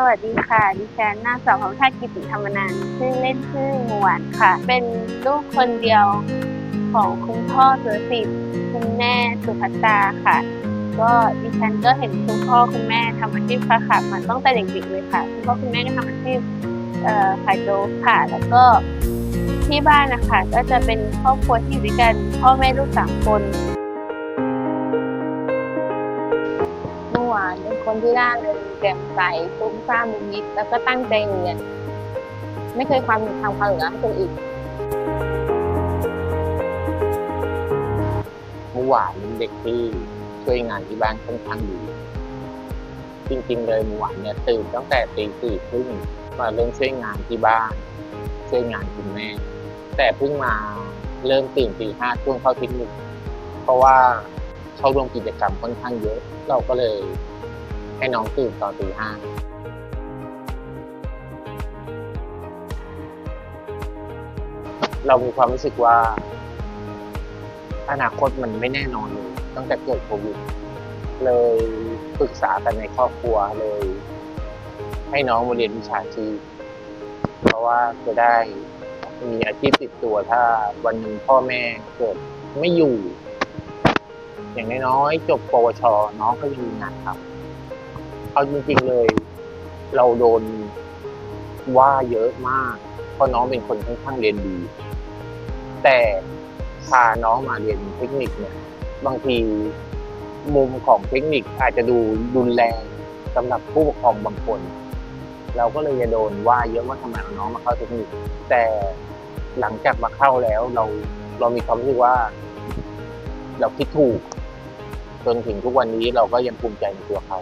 สวัสดีค่ะ ดิฉันนางสาวของชากิติธรรมนันชื่อเล่นชื่อมวดค่ะ เป็นลูกคนเดียวของคุณพ่อสุรสิทธิ์คุณแม่สุภัตาค่ะ ก็ดิฉันก็เห็นคุณพ่อคุณแม่ทำอาชีพค้าขายมาตั้งแต่เด็กๆเลยค่ะ คุณพ่อคุณแม่ก็ทำอาชีพขายโจ๊กค่ะ แล้วก็ที่บ้านนะคะก็จะเป็นครอบครัวที่อยู่ด้วยกันพ่อแม่ลูกสามคน คนที่ร่าเริงแจ่มใสตุ้มซ่ามุนิดแล้วก็ตั้งใจเรียน ไม่เคยความทำความเหลือให้คนอื่นเมื่อวานเป็นเด็กที่ช่วยงานที่บ้านค่อนข้างดีจริงๆเลยเมื่อวานเนี่ยตื่นตั้งแต่ตีสี่ครึ่งมาเริ่มช่วยงานที่บ้าน ช่วยงานคุณแม่ แต่เพิ่งมาเริ่มตื่นตีห้าช่วงเข้าเทคนิคเพราะว่าเข้าร่วมกิจกรรมค่อนข้างเยอะ เราก็เลย ให้น้องตื่นตอนตีห้าเรามีความรู้สึกว่า อนาคตมันไม่แน่นอนเลยตั้งแต่เกิดโควิด เลยปรึกษากันในครอบครัวเลย ให้น้องมาเรียนวิชาชีพเพราะว่าจะได้มีอาชีพติดตัวถ้าวันหนึ่งพ่อแม่เกิดไม่อยู่ อย่างน้อยๆจบปวชน้องก็ยังมีงานทำ เอาจริง ๆเลย เราโดนว่าเยอะมาก เพราะน้องเป็นคนค่อนข้างเรียนดี แต่พาน้องมาเรียนเทคนิคเนี่ย บางทีมุมของเทคนิคอาจจะดูรุนแรงสำหรับผู้ปกครองบางคน เราก็เลยจะโดนว่าเยอะว่าทำไมเอาน้องมาเข้าเทคนิค แต่หลังจากมาเข้าแล้วเราเรามีความรู้สึกว่า เราคิดถูก จนถึงทุกวันนี้เราก็ยังภูมิใจในตัวเขา